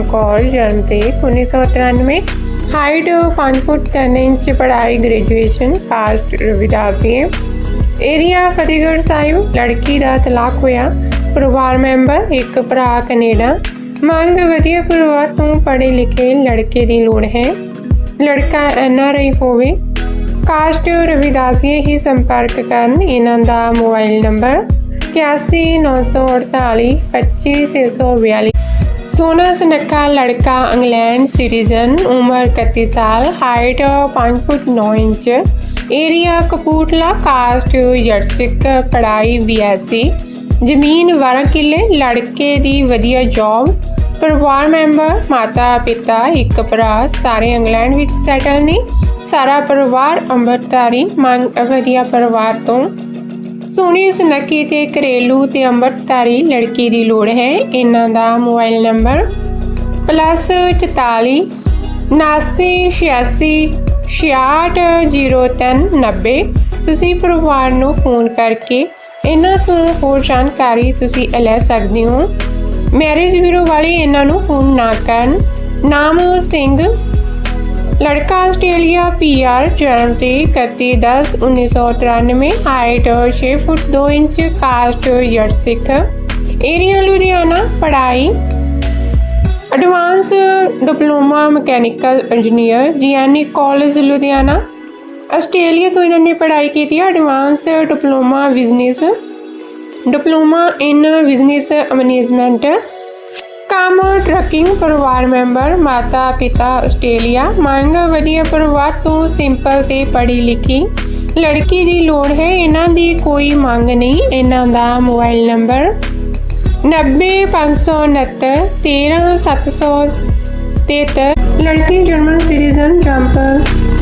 ਨਾਮ ਕੌਰ ਜਨਮ ਤਰੀਕ 1993 ਹਾਈਟ 5 ਫੁੱਟ 3 ਇੰਚ ਪੜ੍ਹਾਈ graduation caste Ravidasi area Fatehgarh Sahib ਲੜਕੀ ਦਾ ਤਲਾਕ ਹੋਇਆ ਪਰਿਵਾਰ ਮੈਂਬਰ ਇੱਕ ਭਰਾ ਕੈਨੇਡਾ ਮੰਗ ਵਧੀਆ ਪਰਿਵਾਰ ਤੋਂ ਪੜ੍ਹੇ ਲਿਖੇ ਲੜਕੇ ਦੀ ਲੋੜ ਹੈ ਲੜਕਾ ਐਨਆਰਆਈ ਹੋਵੇ ਕਾਸਟ ਰਵਿਦਾਸੀਏ ਹੀ ਸੰਪਰਕ ਕਰਨ ਇਹਨਾਂ ਦਾ ਮੋਬਾਈਲ ਨੰਬਰ 8194 25642 ਸੋਨਾ ਸਨੱਖਾ ਲੜਕਾ ਇੰਗਲੈਂਡ ਸਿਟੀਜ਼ਨ, ਉਮਰ 31 ਸਾਲ height 5 foot 9 inch area Kapurthala caste ਜਰਸਿਕ ਪੜਾਈ ਬੀਐਸਸੀ ਜ਼ਮੀਨ 12 ਕਿੱਲੇ, ਲੜਕੇ ਦੀ ਵਧੀਆ ਜੌਬ ਪਰਿਵਾਰ ਮੈਂਬਰ, ਮਾਤਾ ਪਿਤਾ, ਇੱਕ ਭਰਾ, ਸਾਰੇ ਇੰਗਲੈਂਡ ਵਿੱਚ ਸੈਟਲ ਨੇ। ਸਾਰਾ ਪਰਿਵਾਰ ਅੰਮ੍ਰਿਤਧਾਰੀ, ਮੰਗ ਵਧੀਆ ਪਰਿਵਾਰ ਤੋਂ। ਸੋਹਣੀ ਸੁਨੱਖੀ ਤੇ ਘਰੇਲੂ ਤੇ ਅੰਮ੍ਰਿਤਧਾਰੀ ਲੜਕੀ ਦੀ ਲੋੜ ਹੈ। ਇਹਨਾਂ ਦਾ ਮੋਬਾਈਲ ਨੰਬਰ ਪਲੱਸ 44 ਉਨਾਸੀ 86 660390 ਤੁਸੀਂ ਪਰਿਵਾਰ ਨੂੰ ਫੋਨ ਕਰਕੇ ਇਹਨਾਂ ਤੋਂ ਹੋਰ ਜਾਣਕਾਰੀ ਤੁਸੀਂ ਲੈ ਸਕਦੇ ਹੋ। ਮੈਰਿਜ ਬਿਊਰੋ ਵਾਲੇ ਇਹਨਾਂ ਨੂੰ ਫੋਨ ਨਾ ਕਰਨ। ਨਾਮ ਸਿੰਘ ਲੜਕਾ ਆਸਟ੍ਰੇਲੀਆ ਪੀਆਰ ਜਨਮ ਤੇ 31 10 1993 ਹਾਈਟ 6 ਫੁੱਟ 2 ਇੰਚ, ਕਾਸਟ ਜੱਟ ਸਿੱਖ। ਏਰੀਆ ਲੁਧਿਆਣਾ, ਪੜ੍ਹਾਈ। Advance diploma mechanical engineer GNE college Ludhiana. Australia ਤੋਂ ਇਹਨਾਂ ਨੇ ਪੜ੍ਹਾਈ ਕੀਤੀ ਹੈ advance diploma business diploma in business management ਕੰਮ ਟਰੱਕਿੰਗ ਪਰਿਵਾਰ ਮੈਂਬਰ, ਮਾਤਾ ਪਿਤਾ ਆਸਟ੍ਰੇਲੀਆ। ਮੰਗ, ਵਧੀਆ ਪਰਿਵਾਰ, ਤੋਂ ਸਿੰਪਲ ਤੇ ਪੜ੍ਹੀ ਲਿਖੀ ਲੜਕੀ ਦੀ ਲੋੜ ਹੈ। ਇਹਨਾਂ ਦੀ ਕੋਈ ਮੰਗ ਨਹੀਂ। ਇਹਨਾਂ ਦਾ ਮੋਬਾਈਲ ਨੰਬਰ 90569 13773 ਲੜਕੀ ਜਰਮਨ ਸਿਟੀਜ਼ਨ ਜੰਪਰ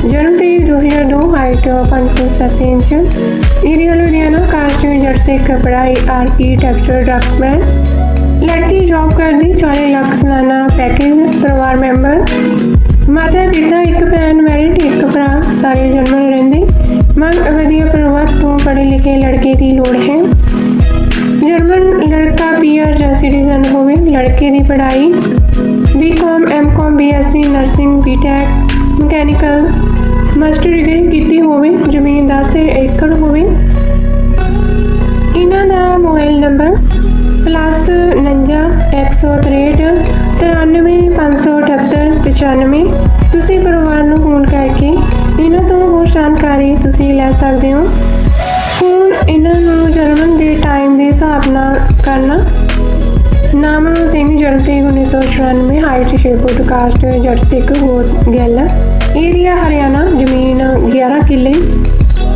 ਜਨਮ ਤਰੀਕ 2002 height 5.7 inch. Area Ludhiana caste jersey ਕਪੜਾਈ ਆਰਕੀਟੈਕਚਰ ਡਾਕੂਮੈਂਟ। ਲੜਕੀ ਜੌਬ ਕਰਦੀ 40 ਲੱਖ ਸਾਲਾਨਾ ਪੈਕੇਜ ਪਰਿਵਾਰ ਮੈਂਬਰ ਮਾਤਾ ਪਿਤਾ, ਇੱਕ ਭੈਣ ਮੈਰਿਡ ਇੱਕ ਭਰਾ, ਸਾਰੇ ਜਰਮਨ ਰਹਿੰਦੇ। ਮਨ ਵਧੀਆ ਪਰਿਵਾਰ ਤੋਂ ਪੜ੍ਹੇ ਲਿਖੇ ਲੜਕੇ ਦੀ ਲੋੜ ਹੈ। ਜਰਮਨ ਲੜਕਾ ਪੀਆਰ ਜਾਂ ਸਿਟੀਜ਼ਨ ਹੋਵੇ, ਲੜਕੇ ਦੀ ਪੜ੍ਹਾਈ। BCom MCom BSc nursing BTech mechanical master degree ਕੀਤੀ ਹੋਵੇ, ਜ਼ਮੀਨ 10 ਏਕੜ ਹੋਵੇ। ਇਹਨਾਂ ਦਾ ਮੋਬਾਈਲ ਨੰਬਰ ਪਲੱਸ 49 163 93578 95 ਤੁਸੀਂ ਪਰਿਵਾਰ ਨੂੰ ਫੋਨ ਕਰਕੇ ਇਹਨਾਂ ਤੋਂ ਹੋਰ ਜਾਣਕਾਰੀ ਤੁਸੀਂ ਲੈ ਸਕਦੇ ਹੋ। ਫੋਨ ਇਹਨਾਂ ਨੂੰ ਜਰਮਨ ਦੇ ਟਾਈਮ ਦੇ ਹਿਸਾਬ ਨਾਲ ਕਰਨਾ। ਨਾਮ ਸਿੰਘ ਜਨਮ ਤਰੀਕ 1994 ਹਾਈਟ 6 ਫੁੱਟ ਕਾਸਟ ਜੱਟ ਸਿੱਖ ਗੋਤ ਗਿੱਲ। ਏਰੀਆ ਹਰਿਆਣਾ, ਜ਼ਮੀਨ 11 ਕਿੱਲੇ।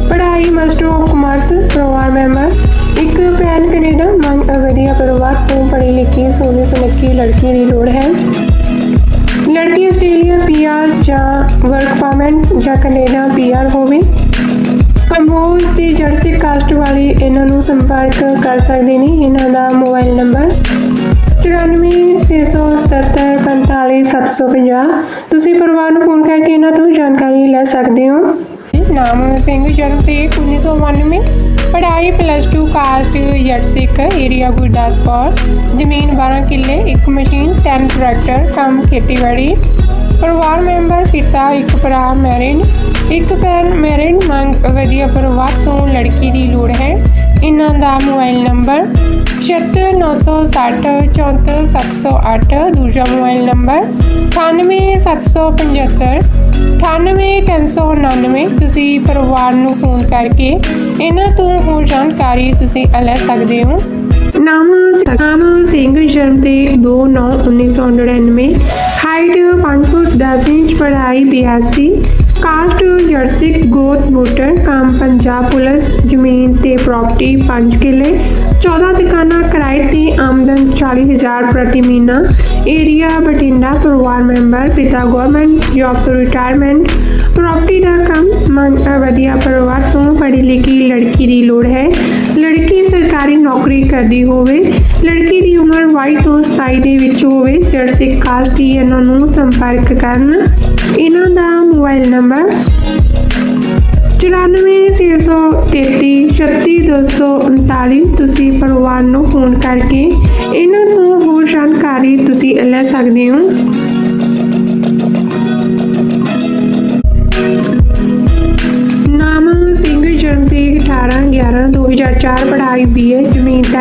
ਪੜ੍ਹਾਈ ਮਾਸਟਰ ਆਫ ਕਮਰਸ ਪਰਿਵਾਰ ਮੈਂਬਰ ਇੱਕ ਭੈਣ ਕੈਨੇਡਾ ਮੰਗ ਵਧੀਆ ਪਰਿਵਾਰ ਤੋਂ ਪੜ੍ਹੀ ਲਿਖੀ ਸੋਹਣੀ ਸੁਨੱਖੀ ਲੜਕੀ ਦੀ ਲੋੜ ਹੈ। ਲੜਕੀ ਆਸਟ੍ਰੇਲੀਆ ਪੀਆਰ ਜਾਂ ਵਰਕ ਪਰਮਿਟ ਜਾਂ ਕੈਨੇਡਾ ਪੀਆਰ ਹੋਵੇ। ਕੰਬੋਜ ਤੇ ਜਰਸੀ ਕਾਸਟ ਵਾਲੇ ਇਹਨਾਂ ਨੂੰ ਸੰਪਰਕ ਕਰ ਸਕਦੇ ਨੇ। ਇਹਨਾਂ ਦਾ ਮੋਬਾਈਲ ਨੰਬਰ 9467745750 ਤੁਸੀਂ ਪਰਿਵਾਰ ਨੂੰ ਫੋਨ ਕਰਕੇ ਇਹਨਾਂ ਤੋਂ ਜਾਣਕਾਰੀ ਲੈ ਸਕਦੇ ਹੋ। ਨਾਮ ਸਿੰਘ, ਜਨਮ ਤੇ 1992 ਪੜ੍ਹਾਈ ਪਲੱਸ 2 ਕਾਸਟ ਯਟਸਿਕ ਏਰੀਆ ਗੁਰਦਾਸਪੁਰ। ਜ਼ਮੀਨ 12 ਕਿੱਲੇ, ਇੱਕ ਮਸ਼ੀਨ 10 ਟਰੈਕਟਰ ਕੰਮ ਖੇਤੀਬਾੜੀ। ਪਰਿਵਾਰ ਮੈਂਬਰ ਪਿਤਾ, ਇੱਕ ਭਰਾ ਮੈਰਿਡ ਇੱਕ ਭੈਣ ਮੈਰਿਡ ਮੰਗ ਵਧੀਆ ਪਰਿਵਾਰ ਤੋਂ ਲੜਕੀ ਦੀ ਲੋੜ ਹੈ। ਇਹਨਾਂ ਦਾ ਮੋਬਾਈਲ ਨੰਬਰ 76960 74708 ਦੂਜਾ ਮੋਬਾਈਲ ਨੰਬਰ 98775 98399 ਤੁਸੀਂ ਪਰਿਵਾਰ ਨੂੰ ਫੋਨ ਕਰਕੇ ਇਹਨਾਂ ਤੋਂ ਹੋਰ ਜਾਣਕਾਰੀ ਤੁਸੀਂ ਲੈ ਸਕਦੇ ਹੋ। ਨਾਮ ਨਾਮ ਸਿੰਘ, ਜਨਮ ਤੇ 2/9/1999 ਹਾਈਟ 5 ਫੁੱਟ 10 ਇੰਚ, ਪੜ੍ਹਾਈ 82 ਕਾਸਟ ਜਰਸਿਕ ਗੋਤ ਵੋਟਰ ਕੰਮ ਪੰਜਾਬ ਪੁਲਿਸ, ਜ਼ਮੀਨ ਤੇ ਪ੍ਰਾਪਰਟੀ 5 ਕਿੱਲੇ 14 ਦੁਕਾਨਾਂ ਕਿਰਾਏ ਤੇ ਆਮਦਨ 40000 ਪ੍ਰਤੀ ਮਹੀਨਾ ਏਰੀਆ ਬਠਿੰਡਾ ਪਰਿਵਾਰ ਮੈਂਬਰ, ਪਿਤਾ ਗਵਰਨਮੈਂਟ ਜੌਬ ਤੋਂ ਰਿਟਾਇਰਮੈਂਟ ਪ੍ਰਾਪਰਟੀ ਦਾ ਕੰਮ ਵਧੀਆ ਪਰਿਵਾਰ ਤੋਂ ਪੜ੍ਹੀ ਲਿਖੀ ਲੜਕੀ ਦੀ ਲੋੜ ਹੈ। ਸਰਕਾਰੀ ਨੌਕਰੀ ਕਰਦੀ ਹੋਵੇ, ਲੜਕੀ ਦੀ ਉਮਰ 22 ਤੋਂ 27 ਦੇ ਵਿੱਚ ਹੋਵੇ ਜਰਸੀ ਕਾਸਟ ਦੀ ਇਹਨਾਂ ਨੂੰ ਸੰਪਰਕ ਕਰਨ। ਇਹਨਾਂ ਦਾ ਮੋਬਾਈਲ ਨੰਬਰ 94633 36239 ਤੁਸੀਂ ਪਰਿਵਾਰ ਨੂੰ ਫੋਨ ਕਰਕੇ ਇਹਨਾਂ ਤੋਂ ਹੋਰ ਜਾਣਕਾਰੀ ਤੁਸੀਂ ਲੈ ਸਕਦੇ ਹੋ।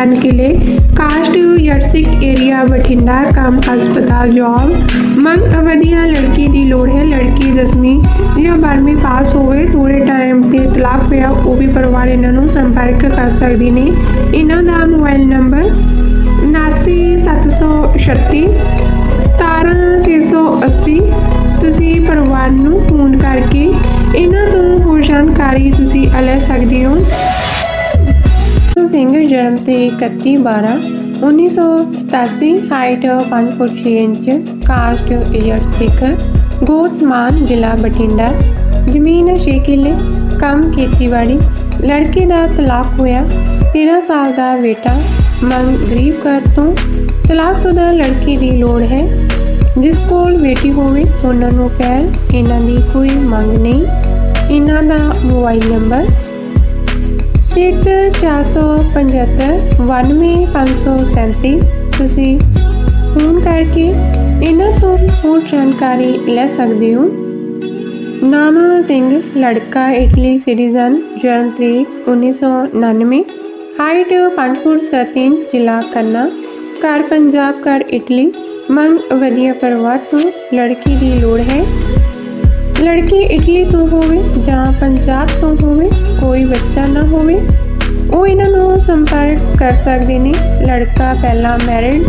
ਜ਼ਮੀਨ ਕਿਲੇ। ਕਾਸਟ ਯਰਸਿਕ ਏਰੀਆ ਬਠਿੰਡਾ, ਕੰਮ, ਹਸਪਤਾਲ ਜੌਬ ਮੰਗ ਅਵਧੀਆ ਲੜਕੀ ਦੀ ਲੋੜ ਹੈ। ਲੜਕੀ ਦਸਵੀਂ ਜਾਂ 12ਵੀਂ ਪਾਸ ਹੋਵੇ ਥੋੜੇ ਟਾਈਮ ਤੇ ਤਲਾਕ ਹੋਇਆ ਉਹ ਵੀ ਪਰਿਵਾਰ ਇਹਨਾਂ ਨੂੰ ਸੰਪਰਕ ਕਰ ਸਕਦੀ ਨੇ। ਇਹਨਾਂ ਦਾ ਮੋਬਾਈਲ ਨੰਬਰ 79736 17680 ਤੁਸੀਂ ਪਰਿਵਾਰ ਨੂੰ ਫੋਨ ਕਰਕੇ ਇਹਨਾਂ ਤੋਂ ਹੋਰ ਜਾਣਕਾਰੀ ਤੁਸੀਂ ਲੈ ਸਕਦੇ ਹੋ। ਸਿੰਘ ਜਨਮ ਤੇ 31 12 1987 ਹਾਈਟ 5 ਫੁੱਟ 6 ਇੰਚ, ਕਾਸਟ ਏਅਰ ਸਿੱਖ ਗੋਤ ਮਾਨ ਜ਼ਿਲ੍ਹਾ ਬਠਿੰਡਾ, ਜ਼ਮੀਨ 6 ਕਿੱਲੇ, ਕੰਮ ਖੇਤੀਬਾੜੀ, ਲੜਕੇ ਦਾ ਤਲਾਕ ਹੋਇਆ 13 ਸਾਲ ਦਾ ਬੇਟਾ, ਮੰਗ ਗਰੀਬ ਘਰ ਤੋਂ ਤਲਾਕਸ਼ੁਦਾ ਲੜਕੀ ਦੀ ਲੋੜ ਹੈ, ਜਿਸ ਕੋਲ ਬੇਟੀ ਹੋਵੇ, ਉਹਨਾਂ ਨੂੰ ਪੈਰ, ਇਹਨਾਂ ਦੀ ਕੋਈ ਮੰਗ ਨਹੀਂ, ਇਹਨਾਂ ਦਾ ਮੋਬਾਈਲ ਨੰਬਰ 7475 91537 ਤੁਸੀਂ ਫੋਨ ਕਰਕੇ ਇਹਨਾਂ ਤੋਂ ਹੋਰ ਜਾਣਕਾਰੀ ਲੈ ਸਕਦੇ ਹੋ। ਨਾਮ ਸਿੰਘ ਲੜਕਾ, ਇਟਲੀ ਸਿਟੀਜ਼ਨ, ਜਨਮ ਤਰੀਕ 1999 ਹਾਈਟ 5 ਫੁੱਟ 7 ਇੰਚ, ਜ਼ਿਲ੍ਹਾ ਖੰਨਾ। ਘਰ ਪੰਜਾਬ, ਘਰ ਇਟਲੀ। ਮੰਗ ਵਧੀਆ ਪਰਿਵਾਰ ਤੋਂ ਲੜਕੀ ਦੀ ਲੋੜ ਹੈ। ਲੜਕੀ ਇਟਲੀ ਤੋਂ ਹੋਵੇ ਜਾਂ ਪੰਜਾਬ ਤੋਂ ਹੋਵੇ, ਕੋਈ ਬੱਚਾ ਨਾ ਹੋਵੇ, ਉਹ ਇਹਨਾਂ ਨੂੰ ਸੰਪਰਕ ਕਰ ਸਕਦੇ ਨੇ। ਲੜਕਾ ਪਹਿਲਾਂ ਮੈਰਿਡ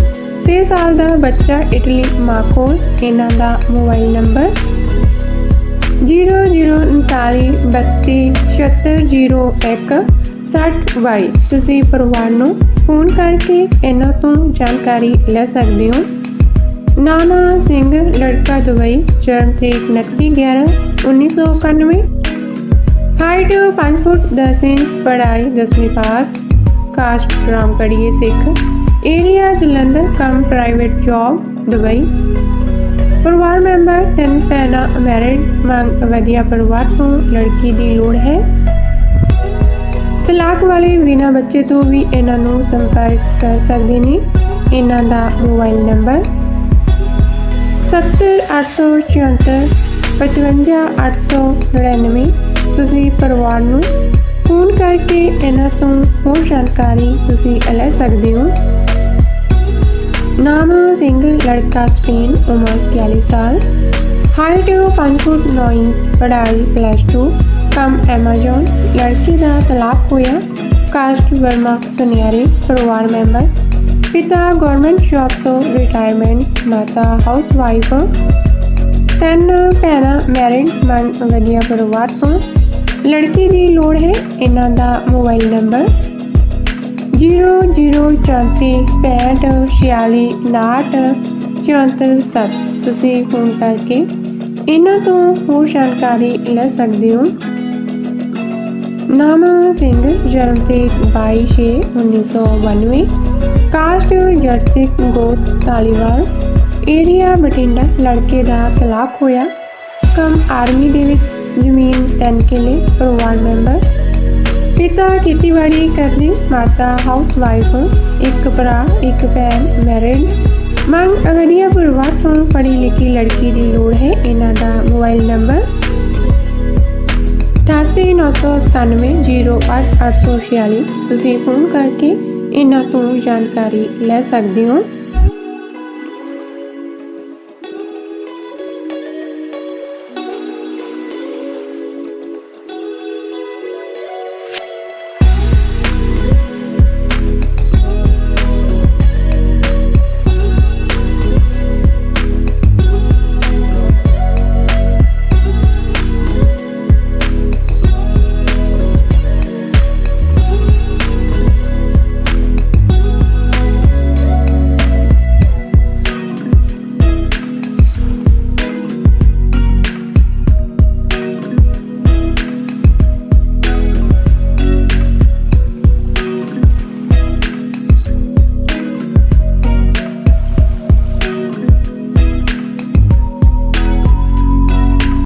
6 ਸਾਲ ਦਾ ਬੱਚਾ ਇਟਲੀ ਮਾਂ ਇਹਨਾਂ ਦਾ ਮੋਬਾਈਲ ਨੰਬਰ 0039327601 ਤੁਸੀਂ ਪਰਿਵਾਰ ਨੂੰ ਫੋਨ ਕਰਕੇ ਇਹਨਾਂ ਤੋਂ ਜਾਣਕਾਰੀ ਲੈ ਸਕਦੇ ਹੋ। ਨਾਨਾ ਸਿੰਘ, ਲੜਕਾ ਦੁਬਈ, ਜਨਮ ਤਰੀਕ 29 11 1991 ਹਾਈਟ 5 ਫੁੱਟ 10 ਇੰਚ, ਪੜ੍ਹਾਈ 10ਵੀਂ ਪਾਸ। ਕਾਸਟ ਰਾਮਗੜੀਏ ਸਿੱਖ। ਏਰੀਆ ਜਲੰਧਰ, ਕਮ ਪ੍ਰਾਈਵੇਟ ਜੌਬ ਦੁਬਈ। ਪਰਿਵਾਰ ਮੈਂਬਰ, ਤਿੰਨ ਭੈਣਾਂ ਮੈਰਿਡ ਮੰਗ ਵਧੀਆ ਪਰਿਵਾਰ ਤੋਂ ਲੜਕੀ ਦੀ ਲੋੜ ਹੈ। ਤਲਾਕ ਵਾਲੇ ਬਿਨਾਂ ਬੱਚੇ ਤੋਂ ਵੀ ਇਹਨਾਂ ਨੂੰ ਸੰਪਰਕ ਕਰ ਸਕਦੇ ਨੇ। ਇਹਨਾਂ ਦਾ ਮੋਬਾਈਲ ਨੰਬਰ 70874 55899 ਤੁਸੀਂ ਪਰਿਵਾਰ ਨੂੰ ਫੋਨ ਕਰਕੇ ਇਹਨਾਂ ਤੋਂ ਹੋਰ ਜਾਣਕਾਰੀ ਤੁਸੀਂ ਲੈ ਸਕਦੇ ਹੋ। ਨਾਮ ਸਿੰਘ, ਲੜਕਾ ਸਪੇਨ, ਉਮਰ 41 ਸਾਲ। ਹਾਈਟ 5 ਫੁੱਟ 9 ਇੰਚ, ਪੜ੍ਹਾਈ ਪਲੱਸ 2 ਕੰਮ ਐਮਾਜ਼ਨ ਲੜਕੀ ਦਾ ਤਲਾਕ ਹੋਇਆ। ਕਾਸਟ ਵਰਮਾ ਸੁਨਿਆਰੇ, ਪਰਿਵਾਰ ਮੈਂਬਰ। ਪਿਤਾ ਗਵਰਨਮੈਂਟ ਜੌਬ ਤੋਂ ਰਿਟਾਇਰਮੈਂਟ ਮਾਤਾ ਹਾਊਸਵਾਈਫ ਤਿੰਨ ਭੈਣਾਂ ਮੈਰਿਡ ਮਨ ਵਧੀਆ ਪਰਿਵਾਰ ਤੋਂ। ਲੜਕੀ ਦੀ ਲੋੜ ਹੈ ਇਹਨਾਂ ਦਾ ਮੋਬਾਈਲ ਨੰਬਰ 00346546 ਤੁਸੀਂ ਫੋਨ ਕਰਕੇ ਇਹਨਾਂ ਤੋਂ ਹੋਰ ਜਾਣਕਾਰੀ ਲੈ ਸਕਦੇ ਹੋ। ਨਾਮ ਸਿੰਘ, ਜਨਮ ਤਰੀਕ 22/6/1992 ਕਾਸਟ ਜਰਸਿਕ ਗੋਤ ਤਾਲੀਵਾਲ ਏਰੀਆ ਬਠਿੰਡਾ ਲੜਕੇ ਦਾ ਤਲਾਕ ਹੋਇਆ। ਕੰਮ ਆਰਮੀ ਦੇ ਵਿੱਚ ਜ਼ਮੀਨ 3 ਕਿੱਲੇ, ਪਰਿਵਾਰ ਮੈਂਬਰ। ਪਿਤਾ ਖੇਤੀਬਾੜੀ ਕਰਦੇ, ਮਾਤਾ ਹਾਊਸ ਵਾਈਫ ਇੱਕ ਭਰਾ, ਇੱਕ ਭੈਣ ਮੈਰਿਡ ਮੰਗ ਅਗਰੀਆ ਪਰਿਵਾਰ ਤੋਂ ਪੜ੍ਹੀ ਲਿਖੀ ਲੜਕੀ ਦੀ ਲੋੜ ਹੈ, ਇਹਨਾਂ ਦਾ ਮੋਬਾਈਲ ਨੰਬਰ 8899708846 ਤੁਸੀਂ ਫੋਨ ਕਰਕੇ ਇਹਨਾਂ ਤੋਂ ਜਾਣਕਾਰੀ ਲੈ ਸਕਦੇ ਹੋ।